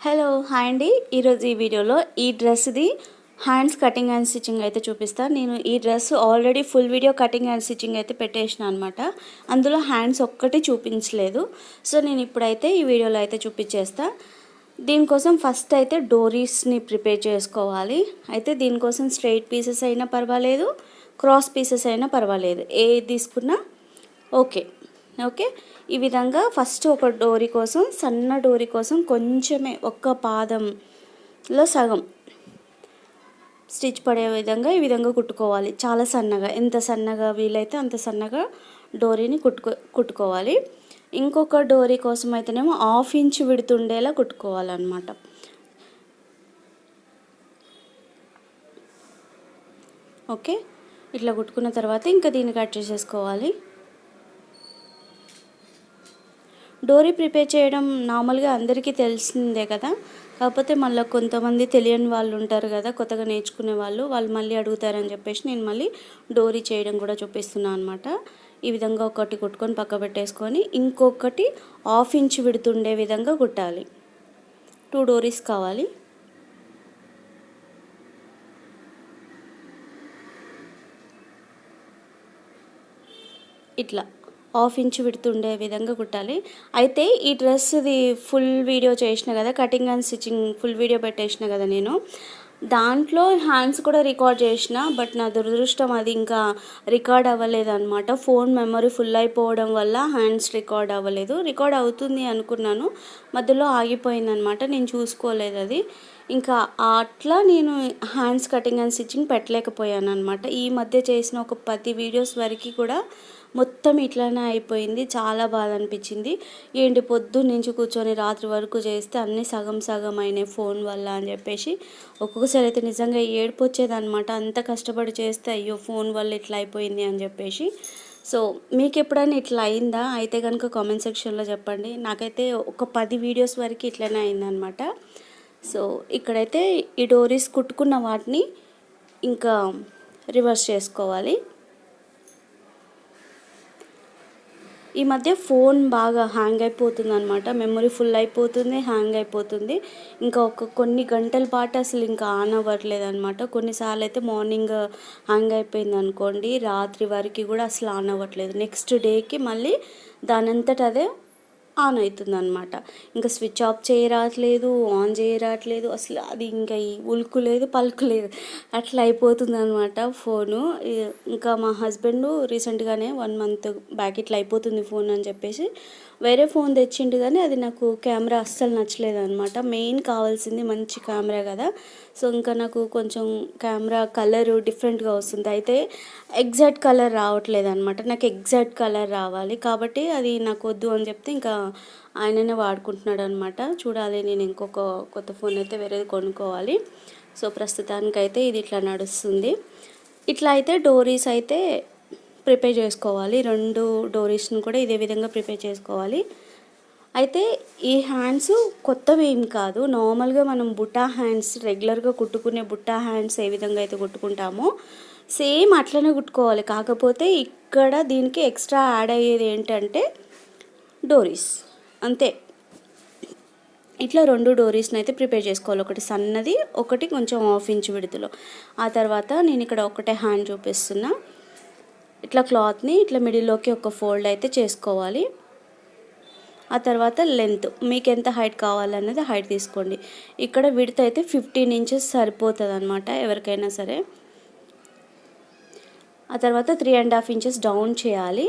Hello hi అండి. ఈరోజు ఈ వీడియోలో ఈ డ్రెస్ది హ్యాండ్స్ కటింగ్ అండ్ స్టిచ్చింగ్ అయితే చూపిస్తాను నేను ఈ dress already full video cutting and stitching అయితే పెట్టేసిన అనమాట అందులో హ్యాండ్స్ ఒక్కటి చూపించలేదు. సో నేను ఇప్పుడైతే ఈ వీడియోలో అయితే చూపించేస్తా. దీనికోసం ఫస్ట్ అయితే డోరీస్ని ప్రిపేర్ చేసుకోవాలి. అయితే దీనికోసం స్ట్రైట్ పీసెస్ అయినా పర్వాలేదు క్రాస్ పీసెస్ అయినా పర్వాలేదు. ఏ తీసుకున్నా ఓకే. ఓకే? ఈ విధంగా ఫస్ట్ ఒక డోరీ కోసం సన్న డోరీ కోసం కొంచెమే ఒక్క పాదంలో సగం స్టిచ్ పడే విధంగా ఈ విధంగా కుట్టుకోవాలి. చాలా సన్నగా ఎంత సన్నగా వీలైతే అంత సన్నగా డోరీని కుట్టుకో కుట్టుకోవాలి. ఇంకొక డోరీ కోసం అయితేనేమో హాఫ్ ఇంచ్ విడుతుండేలా కుట్టుకోవాలన్నమాట. ఓకే? ఇట్లా కుట్టుకున్న తర్వాత ఇంకా దీన్ని కట్ చేసేసుకోవాలి డోరీ ప్రిపేర్ చేయడం నార్మల్గా అందరికీ తెలిసిందే కదా. కాకపోతే మళ్ళీ కొంతమంది తెలియని వాళ్ళు ఉంటారు కదా కొత్తగా నేర్చుకునే వాళ్ళు వాళ్ళు మళ్ళీ అడుగుతారని చెప్పేసి నేను మళ్ళీ డోరీ చేయడం కూడా చూపిస్తున్నాను అనమాట ఈ విధంగా ఒకటి కుట్టుకొని పక్క పెట్టేసుకొని ఇంకొకటి హాఫ్ ఇంచ్ విడుతుండే విధంగా కుట్టాలి. టూ డోరీస్ కావాలి. ఇట్లా. హాఫ్ ఇంచ్ విడుతుండే విధంగా కుట్టాలి. అయితే ఈ డ్రెస్ది ఫుల్ వీడియో చేసిన కదా cutting and stitching full video పెట్టేసిన కదా నేను. దాంట్లో హ్యాండ్స్ కూడా రికార్డ్ చేసిన బట్ నా దురదృష్టం అది ఇంకా రికార్డ్ అవ్వలేదు అనమాట ఫోన్ మెమరీ ఫుల్ అయిపోవడం వల్ల హ్యాండ్స్ రికార్డ్ అవ్వలేదు. రికార్డ్ అవుతుంది అనుకున్నాను. మధ్యలో ఆగిపోయింది అనమాట నేను చూసుకోలేదు అది. ఇంకా అట్లా నేను హ్యాండ్స్ కటింగ్ అండ్ స్టిచ్చింగ్ పెట్టలేకపోయాను అనమాట ఈ మధ్య చేసిన ఒక పది వీడియోస్ వరకు కూడా మొత్తం ఇట్లానే అయిపోయింది. చాలా బాధ అనిపించింది ఏంటి పొద్దు నుంచి కూర్చొని రాత్రి వరకు చేస్తే అన్నీ సగం సగం అయినాయి ఫోన్ వల్ల అని చెప్పేసి ఒక్కొక్కసారి అయితే నిజంగా ఏడుపు వచ్చేదనమాట అంత కష్టపడి చేస్తే అయ్యో ఫోన్ వల్ల ఇట్లా అయిపోయింది అని చెప్పేసి. సో మీకు ఎప్పుడైనా ఇట్లా అయిందా? అయితే కనుక కామెంట్ సెక్షన్లో చెప్పండి. నాకైతే ఒక పది వీడియోస్ వరకు ఇట్లనే అయిందనమాట సో ఇక్కడైతే ఈ డోరీస్ కుట్టుకున్న వాటిని ఇంకా రివర్స్ చేసుకోవాలి. ఈ మధ్య ఫోన్ బాగా హ్యాంగ్ అయిపోతుంది అనమాట మెమొరీ ఫుల్ అయిపోతుంది హ్యాంగ్ అయిపోతుంది. ఇంకా ఒక కొన్ని గంటల పాటు అసలు ఇంకా ఆన్ అవ్వట్లేదు అనమాట కొన్నిసార్లు అయితే మార్నింగ్ హ్యాంగ్ అయిపోయింది అనుకోండి రాత్రి వరకు కూడా అసలు ఆన్ అవ్వట్లేదు. నెక్స్ట్ డేకి మళ్ళీ దానంతట అదే ఆన్ అవుతుంది అనమాట ఇంకా స్విచ్ ఆఫ్ చేయరాట్లేదు ఆన్ చేయరాట్లేదు అసలు అది ఇంకా ఉలుకు లేదు పలుకు లేదు అట్లా అయిపోతుందనమాట ఫోను. ఇంకా మా హస్బెండ్ రీసెంట్గానే వన్ మంత్ బ్యాక్ ఇట్లా అయిపోతుంది ఫోన్ అని చెప్పేసి వేరే ఫోన్ తెచ్చిండు కానీ అది నాకు కెమెరా అస్సలు నచ్చలేదు అనమాట మెయిన్ కావాల్సింది మంచి కెమెరా కదా. సో ఇంకా నాకు కొంచెం కెమెరా కలర్ డిఫరెంట్గా వస్తుంది. అయితే ఎగ్జాక్ట్ కలర్ రావట్లేదు అనమాట నాకు ఎగ్జాక్ట్ కలర్ రావాలి కాబట్టి అది నాకు వద్దు అని చెప్తే ఇంకా ఆయననే వాడుకుంటున్నాడు అనమాట చూడాలి నేను ఇంకొక కొత్త ఫోన్ అయితే వేరేది కొనుక్కోవాలి. సో ప్రస్తుతానికైతే ఇది ఇట్లా నడుస్తుంది. ఇట్లా అయితే డోరీస్ అయితే ప్రిపేర్ చేసుకోవాలి. రెండు డోరీస్ని కూడా ఇదే విధంగా ప్రిపేర్ చేసుకోవాలి. అయితే ఈ హ్యాండ్స్ కొత్తవి ఏం కాదు. నార్మల్గా మనం బుట్టా హ్యాండ్స్ రెగ్యులర్గా కుట్టుకునే బుట్టా హ్యాండ్స్ ఏ విధంగా అయితే కుట్టుకుంటామో సేమ్ అట్లనే కుట్టుకోవాలి. కాకపోతే ఇక్కడ దీనికి ఎక్స్ట్రా యాడ్ అయ్యేది ఏంటంటే డోరీస్. అంతే. ఇట్లా రెండు డోరీస్ని అయితే ప్రిపేర్ చేసుకోవాలి. ఒకటి సన్నది ఒకటి కొంచెం హాఫ్ ఇంచ్ విడుదలో. ఆ తర్వాత నేను ఇక్కడ ఒకటే హ్యాండ్ చూపిస్తున్నా. ఇట్లా క్లాత్ని ఇట్లా మిడిల్లోకి ఒక ఫోల్డ్ అయితే చేసుకోవాలి. ఆ తర్వాత లెంత్ మీకు ఎంత హైట్ కావాలన్నది హైట్ తీసుకోండి. ఇక్కడ విడత అయితే ఫిఫ్టీన్ ఇంచెస్ సరిపోతుంది అనమాట ఎవరికైనా సరే. ఆ తర్వాత three and half inches down చేయాలి.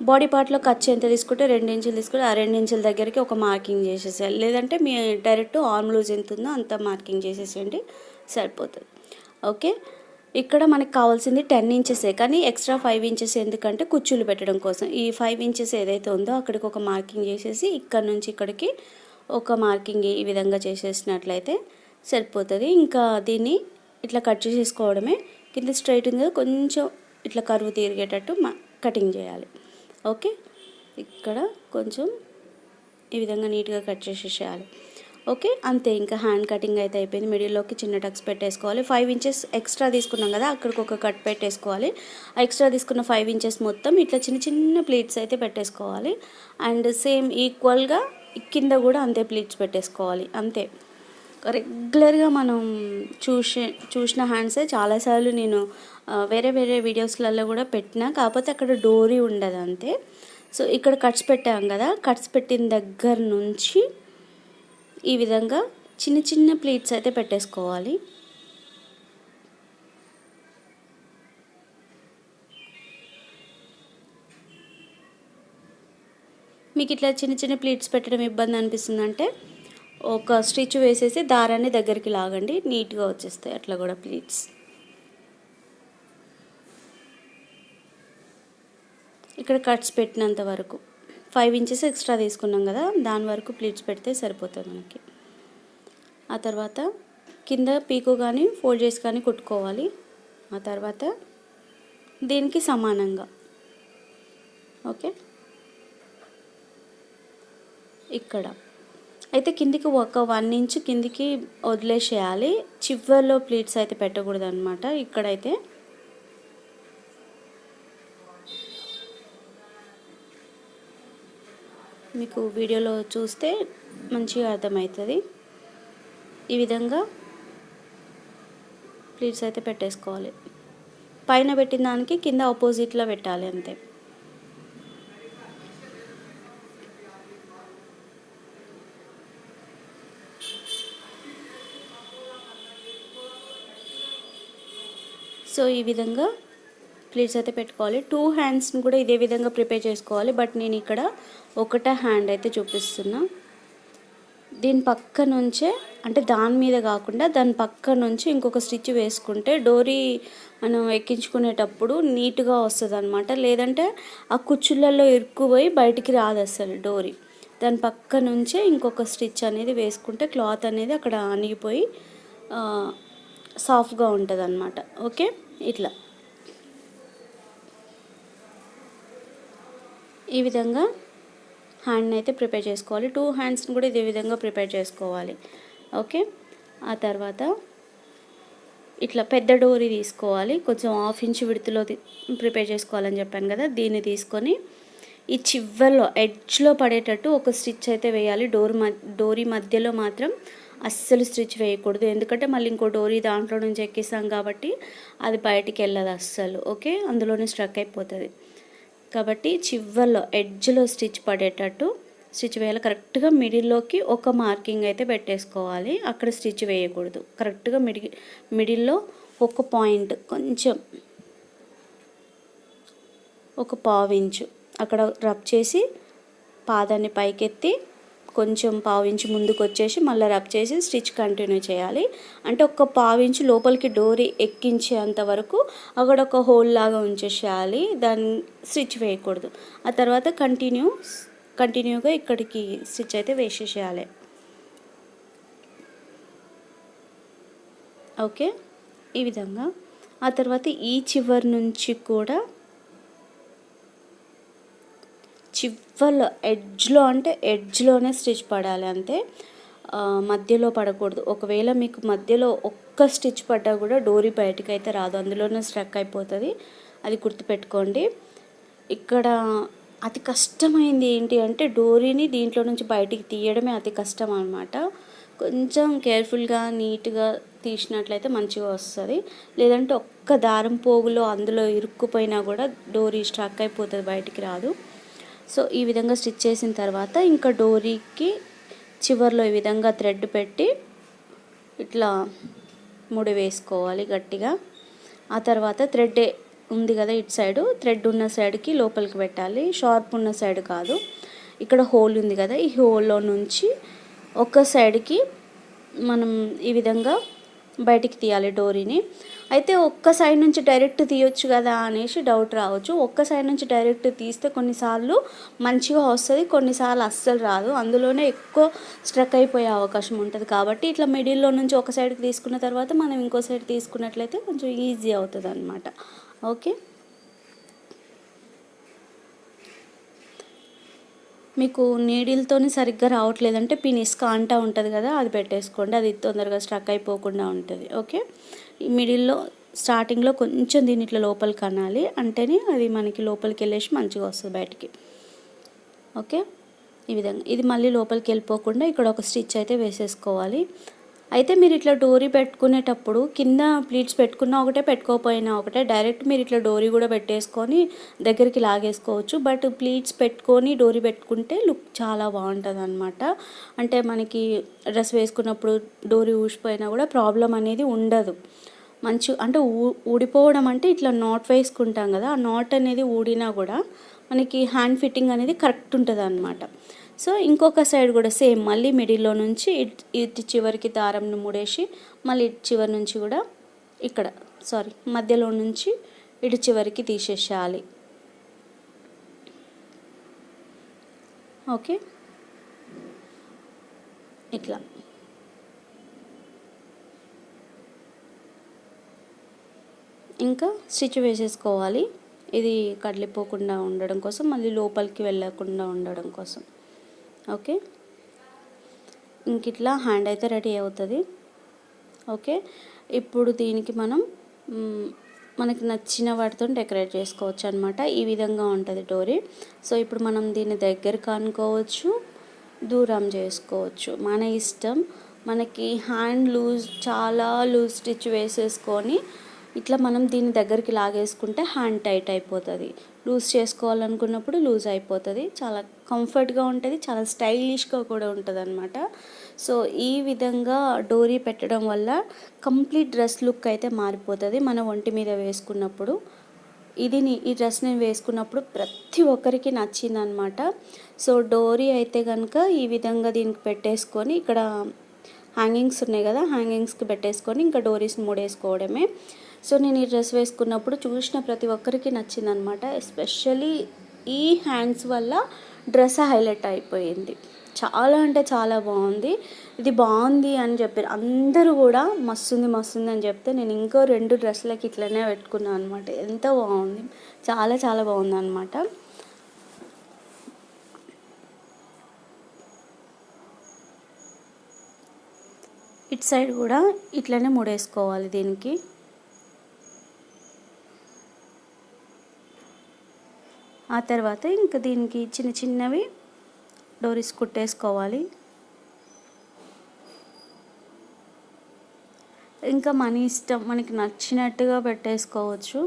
బాడీ పార్ట్లో ఖర్చు ఎంత తీసుకుంటే రెండు ఇంచులు తీసుకుంటే ఆ రెండు ఇంచుల దగ్గరికి ఒక మార్కింగ్ చేసేసేయాలి. లేదంటే మీ డైరెక్ట్ ఆర్మ్ లూజ్ ఎంత ఉందో అంత మార్కింగ్ చేసేసేయండి. సరిపోతుంది. ఓకే? ఇక్కడ మనకు కావాల్సింది టెన్ ఇంచెసే కానీ ఎక్స్ట్రా ఫైవ్ ఇంచెస్ ఎందుకంటే కుచ్చులు పెట్టడం కోసం. ఈ ఫైవ్ ఇంచెస్ ఏదైతే ఉందో అక్కడికి ఒక మార్కింగ్ చేసేసి ఇక్కడ నుంచి ఇక్కడికి ఒక మార్కింగ్ ఈ విధంగా చేసేసినట్లయితే సరిపోతుంది. ఇంకా దీన్ని ఇట్లా కట్ చేసేసుకోవడమే. కింద స్ట్రైట్ ఉంది కొంచెం ఇట్లా కరువు తిరిగేటట్టు కటింగ్ చేయాలి. ఓకే? ఇక్కడ కొంచెం ఈ విధంగా నీట్గా కట్ చేసేసేయాలి. ఓకే? అంతే ఇంకా హ్యాండ్ కటింగ్ అయితే అయిపోయింది. మిడిల్లోకి చిన్న టక్స్ పెట్టేసుకోవాలి. ఫైవ్ ఇంచెస్ ఎక్స్ట్రా తీసుకున్నాం కదా అక్కడికి ఒక కట్ పెట్టేసుకోవాలి. ఆ ఎక్స్ట్రా తీసుకున్న ఫైవ్ ఇంచెస్ మొత్తం ఇట్లా చిన్న చిన్న ప్లీట్స్ అయితే పెట్టేసుకోవాలి. అండ్ సేమ్ ఈక్వల్గా కింద కూడా అంతే ప్లీట్స్ పెట్టేసుకోవాలి. అంతే. రెగ్యులర్గా మనం చూసే చూసిన హ్యాండ్సే. చాలాసార్లు నేను వేరే వేరే వీడియోస్లలో కూడా పెట్టిన. కాకపోతే అక్కడ డోరీ ఉండదు అంతే. సో ఇక్కడ కట్స్ పెట్టాం కదా కట్స్ పెట్టిన దగ్గర నుంచి ఈ విధంగా చిన్న చిన్న ప్లేట్స్ అయితే పెట్టేసుకోవాలి. మీకు ఇట్లా చిన్న చిన్న ప్లేట్స్ పెట్టడం ఇబ్బంది అనిపిస్తుందంటే ఒక స్టిచ్ వేసేసి దారాన్ని దగ్గరికి లాగండి. నీట్గా వచ్చేస్తాయి అట్లా కూడా ప్లేట్స్. ఇక్కడ కట్స్ పెట్టినంత వరకు. ఫైవ్ ఇంచెస్ ఎక్స్ట్రా తీసుకున్నాం కదా దాని వరకు ప్లీట్స్ పెడితే సరిపోతుంది మనకి. ఆ తర్వాత కింద పీకో కానీ ఫోల్డ్ చేసి కానీ కుట్టుకోవాలి. ఆ తర్వాత దీనికి సమానంగా. ఓకే? ఇక్కడ. అయితే కిందికి ఒక వన్ ఇంచ్ కిందికి వదిలేసేయాలి. చివర్లో ప్లీట్స్ అయితే పెట్టకూడదు అనమాట ఇక్కడైతే మీకు వీడియోలో చూస్తే మంచిగా అర్థమవుతుంది. ఈ విధంగా ప్లీట్స్ అయితే పెట్టేసుకోవాలి. పైన పెట్టిన దానికి కింద ఆపోజిట్లో పెట్టాలి అంతే. సో ఈ విధంగా ప్లీట్స్ అయితే పెట్టుకోవాలి. టూ హ్యాండ్స్ని కూడా ఇదే విధంగా ప్రిపేర్ చేసుకోవాలి. బట్ నేను ఇక్కడ ఒకటే హ్యాండ్ అయితే చూపిస్తున్నా. దీని పక్క నుంచే అంటే దాని మీద కాకుండా దాని పక్క నుంచి ఇంకొక స్టిచ్ వేసుకుంటే డోరీ మనం ఎక్కించుకునేటప్పుడు నీట్గా వస్తుంది అనమాట లేదంటే ఆ కుచ్చులలో ఇరుక్కుపోయి బయటికి రాదు అసలు డోరీ. దాని పక్క నుంచే ఇంకొక స్టిచ్ అనేది వేసుకుంటే క్లాత్ అనేది అక్కడ అణిగిపోయి సాఫ్ట్గా ఉంటుంది అనమాట ఓకే? ఇట్లా. ఈ విధంగా హ్యాండ్ని అయితే ప్రిపేర్ చేసుకోవాలి. టూ హ్యాండ్స్ని కూడా ఇదే విధంగా ప్రిపేర్ చేసుకోవాలి. ఓకే? ఆ తర్వాత ఇట్లా పెద్ద డోరీ తీసుకోవాలి. కొంచెం హాఫ్ ఇంచ్ విడుతులో ప్రిపేర్ చేసుకోవాలని చెప్పాను కదా దీన్ని తీసుకొని ఈ చివర్లో ఎడ్జ్లో పడేటట్టు ఒక స్టిచ్ అయితే వేయాలి. డోర్ డోరీ మధ్యలో మాత్రం అస్సలు స్టిచ్ వేయకూడదు. ఎందుకంటే మళ్ళీ ఇంకో డోరీ దాంట్లో నుంచి ఎక్కిస్తాం కాబట్టి అది బయటికి వెళ్ళదు అస్సలు. ఓకే? అందులోనే స్ట్రక్ అయిపోతుంది. కాబట్టి చివర్లో ఎడ్జ్లో స్టిచ్ పడేటట్టు స్టిచ్ వేయాలి. కరెక్ట్గా మిడిల్లోకి ఒక మార్కింగ్ అయితే పెట్టేసుకోవాలి. అక్కడ స్టిచ్ వేయకూడదు. కరెక్ట్గా మిడి మిడిల్లో ఒక పాయింట్ కొంచెం ఒక పావించు. అక్కడ రబ్ చేసి పాదాన్ని పైకెత్తి కొంచెం పావించి ముందుకు వచ్చేసి మళ్ళీ రబ్ చేసి స్టిచ్ కంటిన్యూ చేయాలి. అంటే ఒక పావించి లోపలికి డోరీ ఎక్కించేంత వరకు అక్కడ ఒక హోల్ లాగా ఉంచేసేయాలి. దాన్ని స్టిచ్ వేయకూడదు. ఆ తర్వాత కంటిన్యూ కంటిన్యూగా ఇక్కడికి స్టిచ్ అయితే వేసేసేయాలి. ఓకే? ఈ విధంగా. ఆ తర్వాత ఈ చివరి నుంచి కూడా చివర్లో ఎడ్జ్లో అంటే ఎడ్జ్లోనే స్టిచ్ పడాలి అంతే. మధ్యలో పడకూడదు. ఒకవేళ మీకు మధ్యలో ఒక్క స్టిచ్ పడ్డా కూడా డోరీ బయటకు అయితే రాదు. అందులోనే స్ట్రక్ అయిపోతుంది. అది గుర్తుపెట్టుకోండి. ఇక్కడ అతి కష్టమైంది ఏంటి అంటే డోరీని దీంట్లో నుంచి బయటికి తీయడమే అతి కష్టం అనమాట కొంచెం కేర్ఫుల్గా నీట్గా తీసినట్లయితే మంచిగా వస్తుంది. లేదంటే ఒక్క దారం పోగులో అందులో ఇరుక్కుపోయినా కూడా డోరీ స్ట్రక్ అయిపోతుంది బయటికి రాదు. సో ఈ విధంగా స్టిచ్ చేసిన తర్వాత ఇంకా డోరీకి చివర్లో ఈ విధంగా థ్రెడ్ పెట్టి ఇట్లా ముడి వేసుకోవాలి గట్టిగా. ఆ తర్వాత థ్రెడ్ ఉంది కదా ఇటు సైడు థ్రెడ్ ఉన్న సైడ్కి లోపలికి పెట్టాలి. షార్ప్ ఉన్న సైడ్ కాదు. ఇక్కడ హోల్ ఉంది కదా ఈ హోల్లో నుంచి ఒక సైడ్కి మనం ఈ విధంగా బయటికి తీయాలి డోరీని. అయితే ఒక్క సైడ్ నుంచి డైరెక్ట్ తీయొచ్చు కదా అనేసి డౌట్ రావచ్చు. ఒక్క సైడ్ నుంచి డైరెక్ట్ తీస్తే కొన్నిసార్లు మంచిగా వస్తుంది కొన్నిసార్లు అస్సలు రాదు. అందులోనే ఎక్కువ స్ట్రక్ అయిపోయే అవకాశం ఉంటుంది. కాబట్టి ఇట్లా మిడిల్లో నుంచి ఒక సైడ్కి తీసుకున్న తర్వాత మనం ఇంకో సైడ్ తీసుకున్నట్లయితే కొంచెం ఈజీ అవుతుంది అనమాట ఓకే? మీకు నీడిల్తోని సరిగ్గా రావట్లేదంటే పినిస్కా అంటా ఉంటుంది కదా అది పెట్టేసుకోండి. అది తొందరగా స్ట్రక్ అయిపోకుండా ఉంటుంది. ఓకే? మిడిల్లో స్టార్టింగ్లో కొంచెం దీని ఇట్లా లోపలికి కనాలి అంటేనే అది మనకి లోపలికి వెళ్ళేసి మంచిగా వస్తుంది బయటికి. ఓకే? ఈ విధంగా. ఇది మళ్ళీ లోపలికి వెళ్ళిపోకుండా ఇక్కడ ఒక స్టిచ్ అయితే వేసేసుకోవాలి. అయితే మీరు ఇట్లా డోరీ పెట్టుకునేటప్పుడు కింద ప్లీట్స్ పెట్టుకున్నా ఒకటే పెట్టుకోకపోయినా ఒకటే డైరెక్ట్ మీరు ఇట్లా డోరీ కూడా పెట్టేసుకొని దగ్గరికి లాగేసుకోవచ్చు. బట్ ప్లీట్స్ పెట్టుకొని డోరీ పెట్టుకుంటే లుక్ చాలా బాగుంటుంది అనమాట అంటే మనకి డ్రెస్ వేసుకున్నప్పుడు డోరీ ఊసిపోయినా కూడా ప్రాబ్లం అనేది ఉండదు. మంచి అంటే ఊ ఊడిపోవడం అంటే ఇట్లా నాట్ వేసుకుంటాం కదా ఆ నాట్ అనేది ఊడినా కూడా మనకి హ్యాండ్ ఫిట్టింగ్ అనేది కరెక్ట్ ఉంటుంది అనమాట సో ఇంకొక సైడ్ కూడా సేమ్ మళ్ళీ మిడిల్లో నుంచి ఇట్ ఇటు చివరికి దారంను ముడేసి మళ్ళీ ఇటు చివరి నుంచి కూడా ఇక్కడ సారీ మధ్యలో నుంచి ఇటు చివరికి తీసేసేయాలి. ఓకే? ఇట్లా. ఇంకా స్టిచ్ వేసేసుకోవాలి. ఇది కదిలిపోకుండా ఉండడం కోసం మళ్ళీ లోపలికి వెళ్ళకుండా ఉండడం కోసం. ఓకే. ఇంక ఇట్లా హ్యాండ్ అయితే రెడీ అవుతుంది. ఓకే. ఇప్పుడు దీనికి మనం మనకి నచ్చిన వాటితో డెకరేట్ చేసుకోవచ్చు అనమాట ఈ విధంగా ఉంటుంది డోరీ. సో ఇప్పుడు మనం దీన్ని దగ్గరకు అనుకోవచ్చు దూరం చేసుకోవచ్చు. మన ఇష్టం మనకి హ్యాండ్ లూజ్ చాలా లూజ్ స్టిచ్ వేసేసుకొని ఇట్లా మనం దీని దగ్గరికి లాగేసుకుంటే హ్యాండ్ టైట్ అయిపోతుంది. లూజ్ చేసుకోవాలనుకున్నప్పుడు లూజ్ అయిపోతుంది. చాలా కంఫర్ట్గా ఉంటుంది. చాలా స్టైలిష్గా కూడా ఉంటుంది అనమాట సో ఈ విధంగా డోరీ పెట్టడం వల్ల కంప్లీట్ డ్రెస్ లుక్ అయితే మారిపోతుంది మన ఒంటి మీద వేసుకున్నప్పుడు. ఇది ఈ డ్రెస్ నేను వేసుకున్నప్పుడు ప్రతి ఒక్కరికి నచ్చిందనమాట సో డోరీ అయితే కనుక ఈ విధంగా దీనికి పెట్టేసుకొని ఇక్కడ హ్యాంగింగ్స్ ఉన్నాయి కదా హ్యాంగింగ్స్కి పెట్టేసుకొని ఇంకా డోరీస్ మూడేసుకోవడమే. సో నేను ఈ డ్రెస్ వేసుకున్నప్పుడు చూసిన ప్రతి ఒక్కరికి నచ్చిందనమాట ఎస్పెషలీ ఈ హ్యాండ్స్ వల్ల డ్రెస్ హైలైట్ అయిపోయింది. చాలా అంటే చాలా బాగుంది. ఇది బాగుంది అని చెప్పారు అందరూ కూడా మస్తుంది మస్తుంది అని చెప్తే నేను ఇంకో రెండు డ్రెస్లకి ఇట్లనే పెట్టుకున్నాను అనమాట ఎంత బాగుంది. చాలా చాలా బాగుంది అనమాట ఇటు సైడ్ కూడా ఇట్లనే ముడేసుకోవాలి దీనికి. ఆ తర్వాత ఇంకా దీనికి చిన్న చిన్నవి డోరీస్ కుట్టేసుకోవాలి. ఇంకా మన ఇష్టం మనకి నచ్చినట్టుగా పెట్టేసుకోవచ్చు.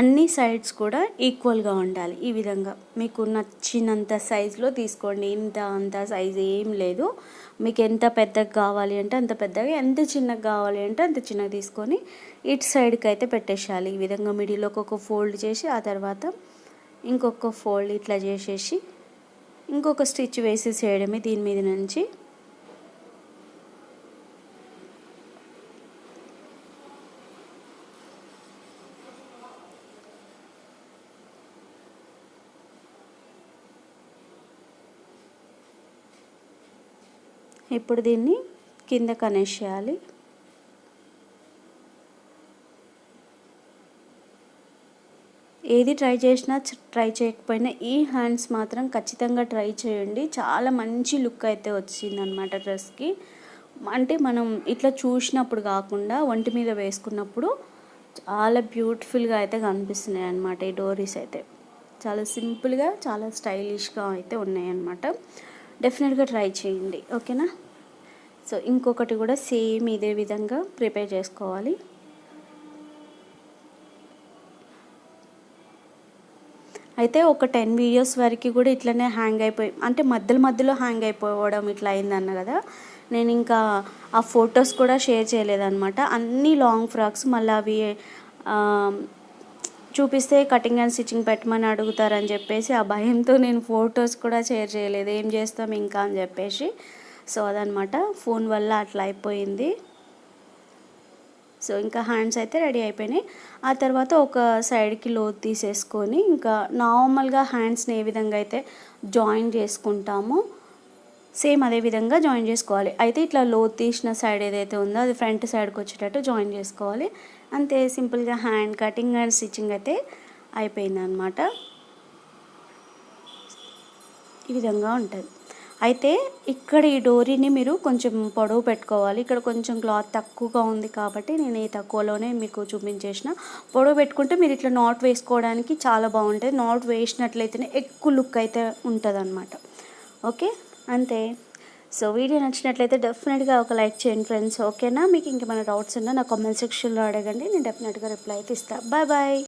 అన్ని సైడ్స్ కూడా ఈక్వల్గా ఉండాలి ఈ విధంగా. మీకు నచ్చినంత సైజులో తీసుకోండి. ఇంత అంత సైజ్ ఏం లేదు. మీకు ఎంత పెద్దగా కావాలి అంటే అంత పెద్దగా ఎంత చిన్నగా కావాలి అంటే అంత చిన్నగా తీసుకొని ఇటు సైడ్కి అయితే పెట్టేసేయాలి. ఈ విధంగా మిడిల్లోకి ఒక ఫోల్డ్ చేసి ఆ తర్వాత ఇంకొక ఫోల్డ్ ఇట్లా చేసేసి ఇంకొక స్టిచ్ వేసేసేయడమే దీని మీద నుంచి. ఇప్పుడు దీన్ని కింద కనెక్ట్ చేయాలి. ఏది ట్రై చేసినా ట్రై చేయకపోయినా ఈ హ్యాండ్స్ మాత్రం ఖచ్చితంగా ట్రై చేయండి. చాలా మంచి లుక్ అయితే వచ్చింది అనమాట డ్రెస్కి. అంటే మనం ఇట్లా చూసినప్పుడు కాకుండా ఒంటి మీద వేసుకున్నప్పుడు చాలా బ్యూటిఫుల్గా అయితే కనిపిస్తున్నాయి అన్నమాట ఈ డోరీస్ అయితే. చాలా సింపుల్గా చాలా స్టైలిష్గా అయితే ఉన్నాయి అన్నమాట డెఫినెట్గా ట్రై చేయండి ఓకేనా? సో ఇంకొకటి కూడా సేమ్ ఇదే విధంగా ప్రిపేర్ చేసుకోవాలి. అయితే ఒక టెన్ వీడియోస్ వరకు కూడా ఇట్లనే హ్యాంగ్ అయిపోయి అంటే మధ్యలో మధ్యలో హ్యాంగ్ అయిపోవడం ఇట్లా అయిందన్న కదా? నేను ఇంకా ఆ ఫొటోస్ కూడా షేర్ చేయలేదన్నమాట. అన్ని లాంగ్ ఫ్రాక్స్ మళ్ళీ అవి చూపిస్తే కటింగ్ అండ్ స్టిచ్చింగ్ పెట్టమని అడుగుతారని చెప్పేసి ఆ భయంతో నేను ఫొటోస్ కూడా షేర్ చేయలేదు. ఏం చేస్తాం ఇంకా అని చెప్పేసి. సో అదనమాట ఫోన్ వల్ల అట్లా అయిపోయింది. సో ఇంకా హ్యాండ్స్ అయితే రెడీ అయిపోయినాయి. ఆ తర్వాత ఒక సైడ్కి లోతు తీసేసుకొని ఇంకా నార్మల్గా హ్యాండ్స్ని ఏ విధంగా అయితే జాయిన్ చేసుకుంటామో సేమ్ అదే విధంగా జాయిన్ చేసుకోవాలి. అయితే ఇట్లా లోతు తీసిన సైడ్ ఏదైతే ఉందో అది ఫ్రంట్ సైడ్కి వచ్చేటట్టు జాయిన్ చేసుకోవాలి. అంతే సింపుల్గా హ్యాండ్ కటింగ్ అండ్ స్టిచ్చింగ్ అయితే అయిపోయింది అనమాట ఈ విధంగా ఉంటుంది. అయితే ఇక్కడ ఈ డోరీని మీరు కొంచెం పొడవు పెట్టుకోవాలి. ఇక్కడ కొంచెం క్లాత్ తక్కువగా ఉంది కాబట్టి నేను ఈ తక్కువలోనే మీకు చూపించేసిన. పొడవు పెట్టుకుంటే మీరు ఇట్లా నాట్ వేసుకోవడానికి చాలా బాగుంటుంది. నాట్ వేసినట్లయితేనే ఎక్కువ లుక్ అయితే ఉంటుంది ఓకే? అంతే. సో వీడియో నచ్చినట్లయితే డెఫినెట్గా ఒక లైక్ చేయండి ఫ్రెండ్స్. ఓకేనా? మీకు ఇంకేమైనా డౌట్స్ ఉన్నా నా కామెంట్ సెక్షన్లో అడగండి. నేను డెఫినెట్గా రిప్లై అయితే ఇస్తాను బాయ్ బాయ్.